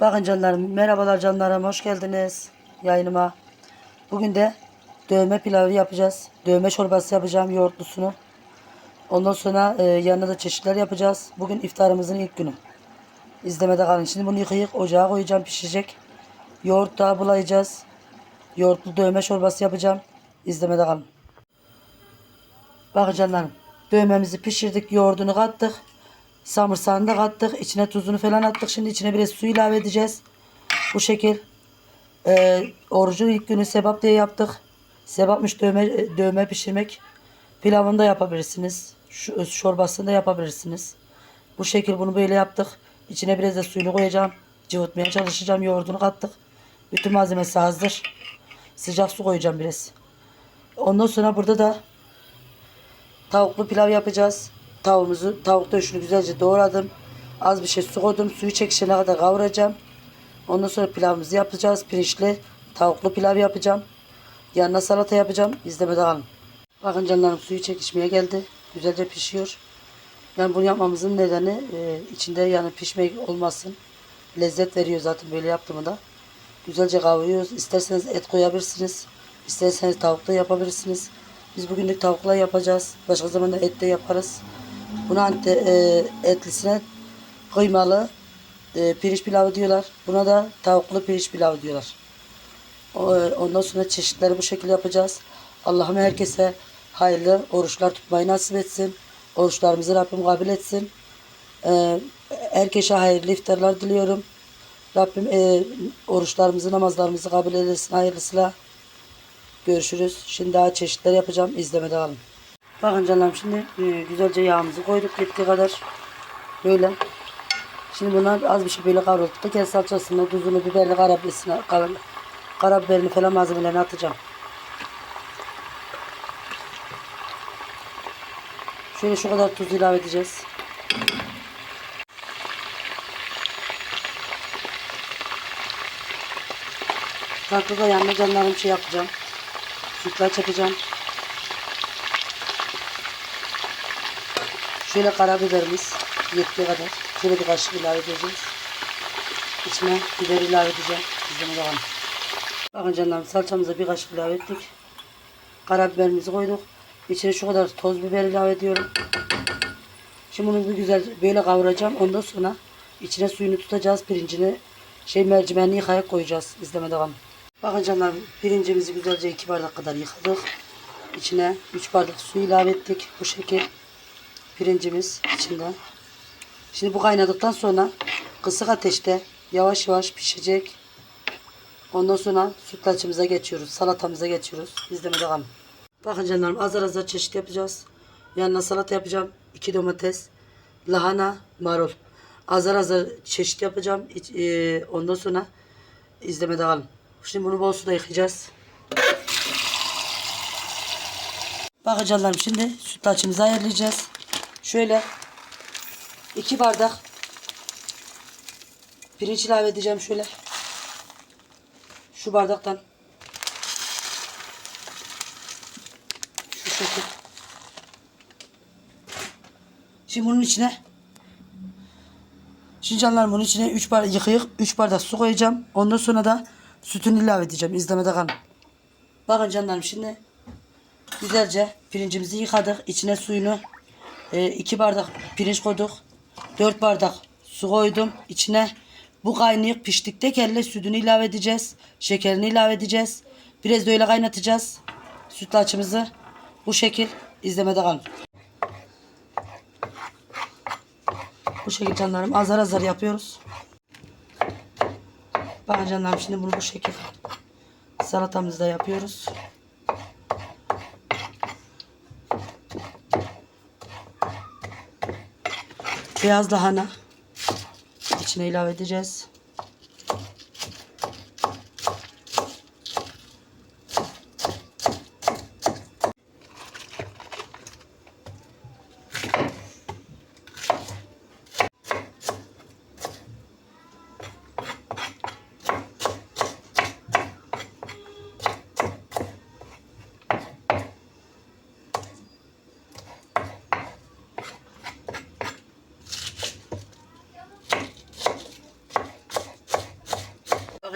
Bakın canlarım, merhabalar canlarım, hoş geldiniz yayınıma. Bugün de dövme pilavı yapacağız. Dövme çorbası yapacağım, yoğurtlusunu. Ondan sonra e, yanına da çeşitler yapacağız. Bugün iftarımızın ilk günü. İzlemede kalın. Şimdi bunu yıkayıp ocağa koyacağım, pişecek. Yoğurt daha bulayacağız. Yoğurtlu dövme çorbası yapacağım. İzlemede kalın. Bakın canlarım, dövmemizi pişirdik, yoğurdunu kattık. Samırsağını da kattık. İçine tuzunu falan attık. Şimdi içine biraz su ilave edeceğiz. Bu şekil. Ee, orucu ilk günü sebap diye yaptık. Sebapmış dövme, dövme pişirmek. Pilavını da yapabilirsiniz. Şu, çorbasını da yapabilirsiniz. Bu şekil bunu böyle yaptık. İçine biraz da suyunu koyacağım. Cıvıtmaya çalışacağım. Yoğurdunu kattık. Bütün malzemesi hazır. Sıcak su koyacağım biraz. Ondan sonra burada da Tavuklu pilav yapacağız. Tavuğumuzu, tavuk döşünü güzelce doğradım. Az bir şey su koydum. Suyu çekişene kadar kavuracağım. Ondan sonra pilavımızı yapacağız. Pirinçli tavuklu pilav yapacağım. Yanına salata yapacağım. İzlemede kalın. Bakın canlarım suyu çekişmeye geldi. Güzelce pişiyor. Yani bunu yapmamızın nedeni e, içinde yani pişmek olmasın. Lezzet veriyor zaten böyle yaptığımda. da. Güzelce kavuruyoruz. İsterseniz et koyabilirsiniz. İsterseniz tavuk da yapabilirsiniz. Biz bugünlük tavukla yapacağız. Başka zaman da et de yaparız. Buna ante, e, etlisine kıymalı e, pirinç pilavı diyorlar. Buna da tavuklu pirinç pilavı diyorlar. O, e, ondan sonra çeşitleri bu şekilde yapacağız. Allah'ım herkese hayırlı oruçlar tutmayı nasip etsin. Oruçlarımızı Rabbim kabul etsin. E, herkese hayırlı iftarlar diliyorum. Rabbim e, oruçlarımızı, namazlarımızı kabul eylesin hayırlısıyla. Görüşürüz. Şimdi daha çeşitler yapacağım. İzlemede kalın. Bakın canlarım şimdi e, güzelce yağımızı koyduk yettiği kadar. Böyle. Şimdi bunlar az bir şey böyle kavrulduk. Kes salçasını, tuzunu, biberini, karabiberini, kar, karabiberini falan malzemelerini atacağım. Şöyle şu kadar tuz ilave edeceğiz. Tatlı da yanına canlarım şey yapacağım. Sütlaç yapacağım. Şöyle karabiberimiz yettiği kadar. Şöyle bir kaşık ilave edeceğiz. İçine biber ilave edeceğim. İzleme devam. Bakın canlarım salçamıza bir kaşık ilave ettik. Karabiberimizi koyduk. İçine şu kadar toz biber ilave ediyorum. Şimdi bunu bir güzel böyle kavuracağım. Ondan sonra içine suyunu tutacağız. Pirincini şey mercimeğini yıkayıp koyacağız. İzleme devam. Bakın canlarım pirincimizi güzelce 2 bardak kadar yıkadık. İçine 3 bardak su ilave ettik. Bu şekil pirincimiz içinde. Şimdi bu kaynadıktan sonra kısık ateşte yavaş yavaş pişecek. Ondan sonra sütlaçımıza geçiyoruz. Salatamıza geçiyoruz. İzlemede kalın. Bakın canlarım azar azar çeşit yapacağız. Yanına salata yapacağım. 2 domates, lahana, marul. Azar azar çeşit yapacağım. E, Ondan sonra izlemede kalın. Şimdi bunu bol suda yıkayacağız. Bakın canlarım şimdi sütlaçımızı ayarlayacağız. Şöyle iki bardak pirinç ilave edeceğim şöyle. Şu bardaktan. Şu şekil. Şimdi bunun içine Şimdi canlarım bunun içine 3 bardak yıkayıp 3 bardak su koyacağım. Ondan sonra da sütünü ilave edeceğim. İzlemede kalın. Bakın canlarım şimdi güzelce pirincimizi yıkadık. İçine suyunu 2 bardak pirinç koyduk. 4 bardak su koydum. İçine bu kaynayıp piştikte kelle sütünü ilave edeceğiz. Şekerini ilave edeceğiz. Biraz da öyle kaynatacağız. Sütlaçımızı bu şekil izlemede kalın. Bu şekil canlarım azar azar yapıyoruz. Bakın canlarım şimdi bunu bu şekil salatamızı da yapıyoruz. Beyaz lahana içine ilave edeceğiz.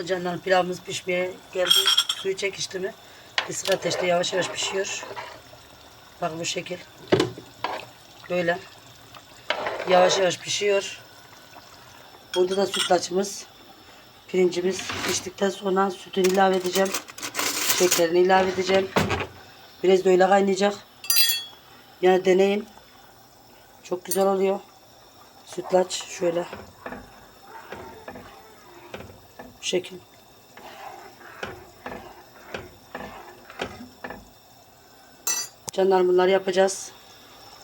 Canlarım pilavımız pişmeye geldi. Suyu çekişti mi? Kısık ateşte yavaş yavaş pişiyor. Bak bu şekil. Böyle. Yavaş yavaş pişiyor. Burada da sütlaçımız. Pirincimiz piştikten sonra sütünü ilave edeceğim. Şekerini ilave edeceğim. Biraz da öyle kaynayacak. Yani deneyin. Çok güzel oluyor. Sütlaç şöyle. Bu şekil. Canlar bunları yapacağız.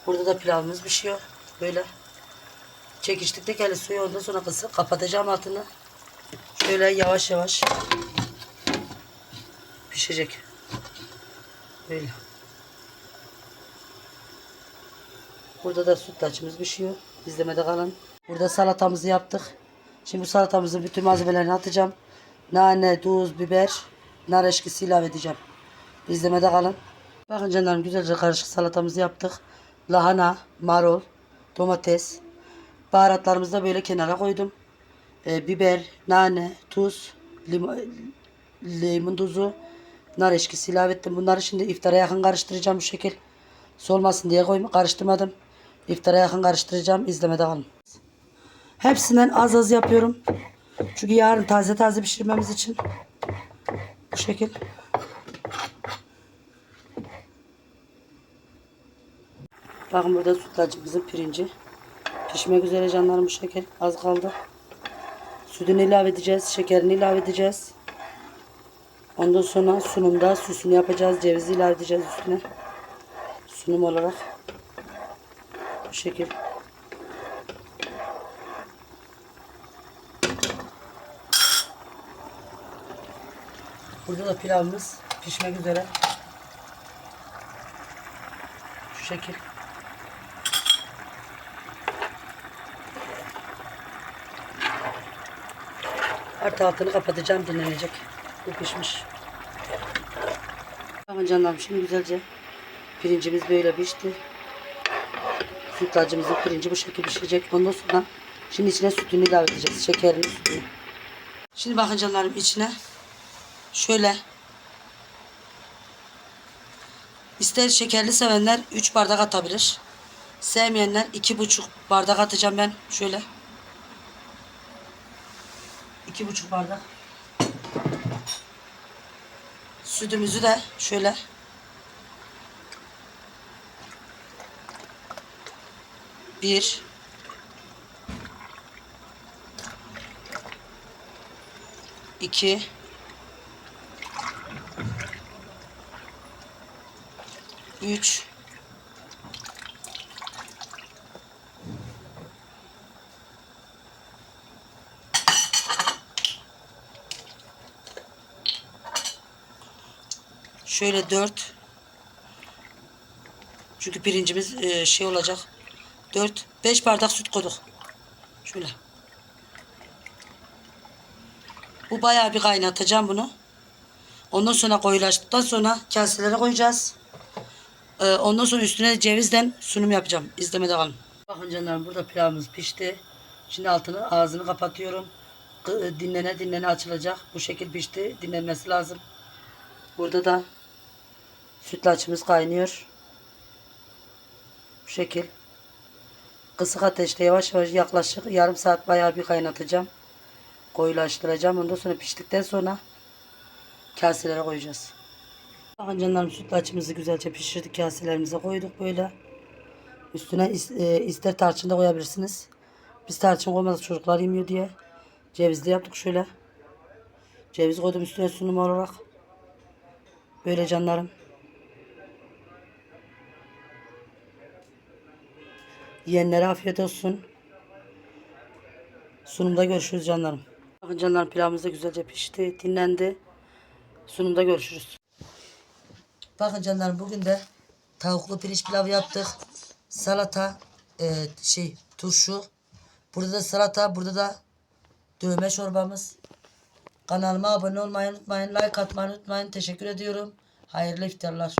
Burada da pilavımız pişiyor. Böyle. Çekiştik de geldi suyu ondan sonra kısıp kapatacağım altını. Şöyle yavaş yavaş pişecek. Böyle. Burada da sütlaçımız pişiyor. İzlemede kalın. Burada salatamızı yaptık. Şimdi bu salatamızın bütün malzemelerini atacağım. Nane, tuz, biber, nar eşkisi ilave edeceğim. İzlemede kalın. Bakın canlarım güzelce karışık salatamızı yaptık. Lahana, marul, domates. Baharatlarımızı da böyle kenara koydum. Ee, biber, nane, tuz, limon, limon tuzu, nar eşkisi ilave ettim. Bunları şimdi iftara yakın karıştıracağım bu şekil. Solmasın diye koyma, karıştırmadım. İftara yakın karıştıracağım. İzlemede kalın. Hepsinden az az yapıyorum. Çünkü yarın taze taze pişirmemiz için. Bu şekil. Bakın burada sütlacımızın pirinci. Pişmek üzere canlarım bu şekil. Az kaldı. Sütünü ilave edeceğiz. Şekerini ilave edeceğiz. Ondan sonra sunumda süsünü yapacağız. Cevizi ilave edeceğiz üstüne. Sunum olarak. Bu şekil. Burada da pilavımız pişmek üzere. Şu şekil. Artı altını kapatacağım dinlenecek. Bu pişmiş. Bakın canlarım şimdi güzelce pirincimiz böyle pişti. Sütlacımızın pirinci bu şekilde pişecek. Ondan sonra şimdi içine sütünü ilave edeceğiz. Şekerini sütünü. Şimdi bakın canlarım içine şöyle ister şekerli sevenler 3 bardak atabilir. Sevmeyenler 2,5 bardak atacağım ben. Şöyle. 2,5 bardak. Sütümüzü de şöyle bir iki üç Şöyle dört. Çünkü pirincimiz e, şey olacak. Dört, beş bardak süt koyduk. Şöyle. Bu bayağı bir kaynatacağım bunu. Ondan sonra koyulaştıktan sonra kaselere koyacağız. Ee, ondan sonra üstüne cevizden sunum yapacağım. İzlemede kalın. Bakın canlarım burada pilavımız pişti. Şimdi altını ağzını kapatıyorum. Kı- Dinlene dinlene açılacak. Bu şekil pişti. Dinlenmesi lazım. Burada da sütlaçımız kaynıyor. Bu şekil. Kısık ateşte yavaş yavaş yaklaşık yarım saat bayağı bir kaynatacağım. Koyulaştıracağım. Ondan sonra piştikten sonra kaselere koyacağız. Bakın canlarım sütlaçımızı güzelce pişirdik. Kaselerimize koyduk böyle. Üstüne e, ister tarçın da koyabilirsiniz. Biz tarçın koymadık çocuklar yemiyor diye. Cevizli yaptık şöyle. Ceviz koydum üstüne sunum olarak. Böyle canlarım. Yiyenlere afiyet olsun. Sunumda görüşürüz canlarım. Bakın canlarım pilavımız da güzelce pişti, dinlendi. Sunumda görüşürüz. Bakın canlarım bugün de tavuklu pirinç pilav yaptık. Salata, e, şey turşu. Burada da salata, burada da dövme çorbamız. Kanalıma abone olmayı unutmayın, like atmayı unutmayın. Teşekkür ediyorum. Hayırlı iftarlar.